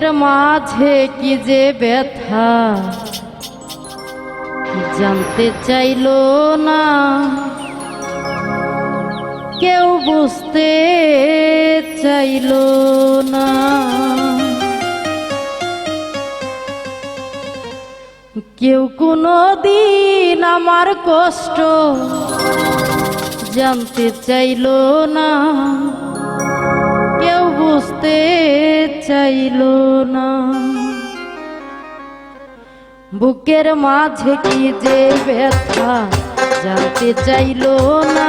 বুকের মাঝে কি যে ব্যথা? জানতে চাইলো না। কেউ বুঝতে চাইলো না। কেউ কোনো দিন আমার কষ্ট জানতে চাইলো না। বুঝতে চাইলো না। বুকের মাঝে কি যে ব্যথা জানতে চাইলো না,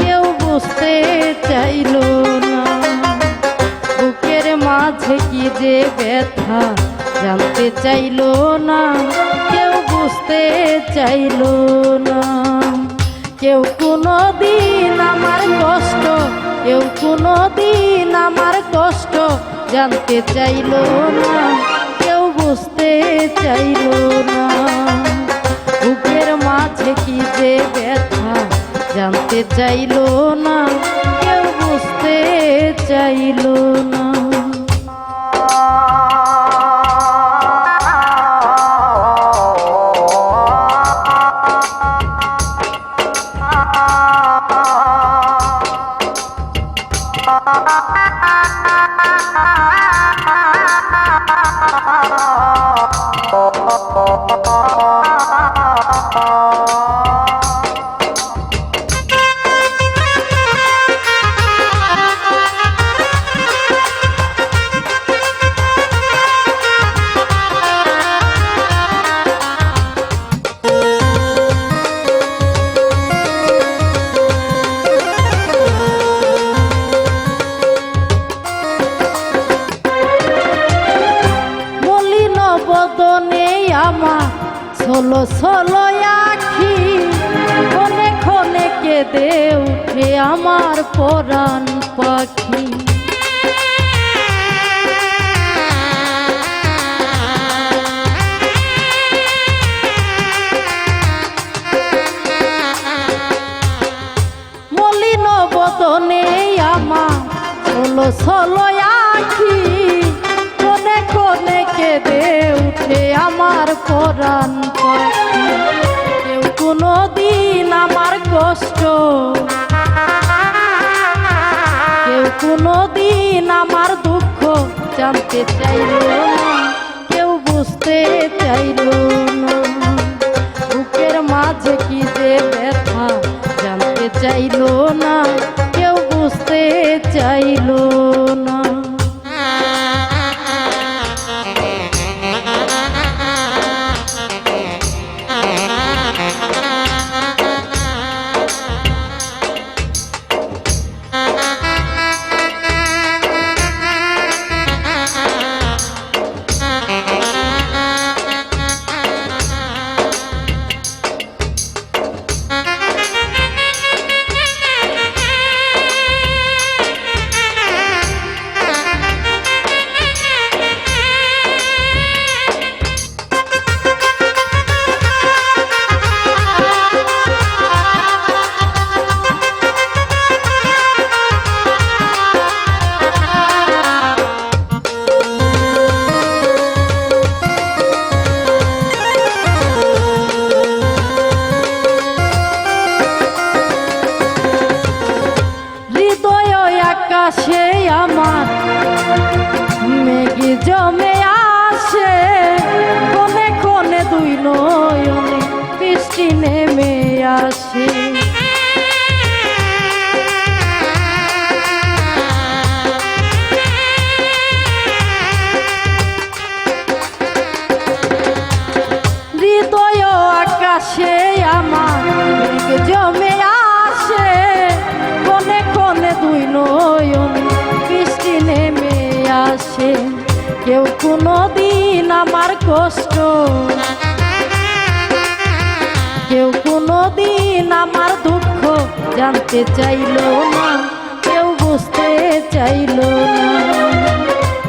কেউ বুঝতে চাইলো না। বুকের মাঝে কি যে ব্যথা জানতে চাইলো না, কেউ বুঝতে চাইলো না। কেউ কোনো দিন আমার কষ্ট কেউ কোনো দিন আমার কষ্ট জানতে চাইল না, কেউ বুঝতে চাইল না। বুকের মাঝে কি যে ব্যথা জানতে চাইল না, কেউ বুঝতে চাইল না মলিন আমার ষোলো ষোলো আখি। ক্ষণে ক্ষণে কেঁদে উঠে আমার পরাণ পাখি। ষোলো আখি। কোনে কোনে কেঁদে উঠে আমার পরাণ পাখি কেউ কোনো দিন আমার কষ্ট কেউ কোনো দিন আমার দুঃখ জানতে চাইল না। কেউ বুঝতে চাইল না। বুকের মাঝে কি যে ব্যথা জানতে চাইল না। কেউ বুঝতে চাইল না। বৃষ্টি নেমে আসে। হৃদয় আকাশে আমার জমে আসে। কোনে কোনে দুই নেমে আসে। কেউ কোনো দিন আমার কষ্ট কোনো দিন আমার দুঃখ জানতে চাইল না, কেউ বুঝতে চাইল না।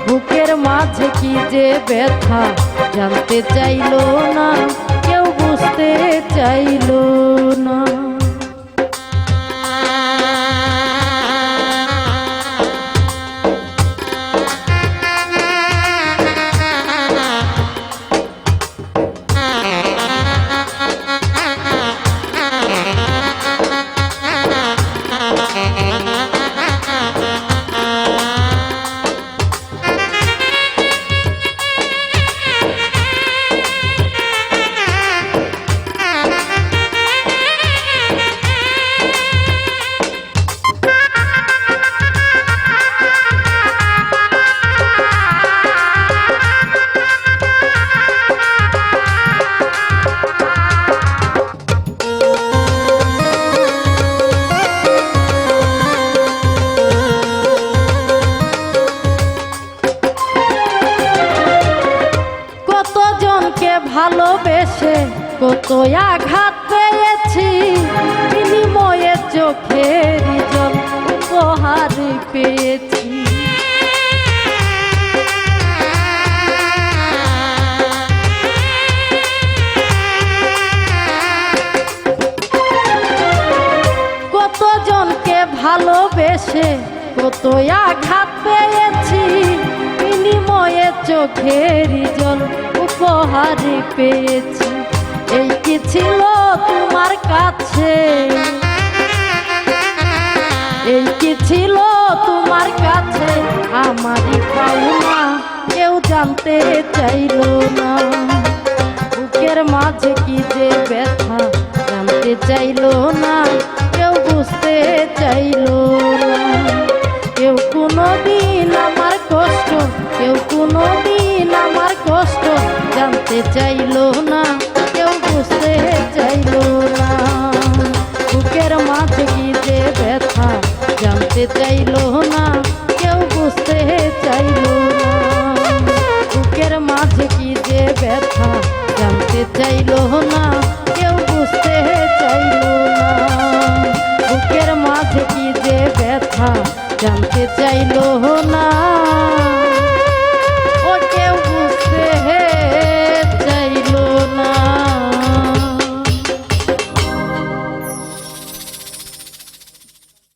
বুকের মাঝে কি যে ব্যথা জানতে চাইল না, কেউ বুঝতে চাইল না। কত আঘাত পেয়েছি, বিনিময়ে চোখের জল উপহার পেয়েছি। কতজনকে ভালোবেসে কত আঘাত পেয়েছি, বিনিময়ে চোখের জল উপহার পেয়েছি। এই কি ছিল তোমার কাছে? এই কি ছিল তোমার কাছে? আমারই পাওনা, কেউ জানতে চাইলো না। বুকের মাঝে কি যে ব্যথা, জানতে চাইলো না, কেউ বুঝতে চাইলো না। কেউ কোনো দিন আমার কষ্ট, কেউ কোনো দিন আমার কষ্ট, জানতে চাইলো না। জানতে চাইলো না, কেউ বুঝতে চাইল না। বুকের মাঝে কি যে ব্যথা, জানতে চাইলো না, কেউ বুঝতে চাইলো না। বুকের মাঝে কি যে ব্যথা, জানতে চাইলো না।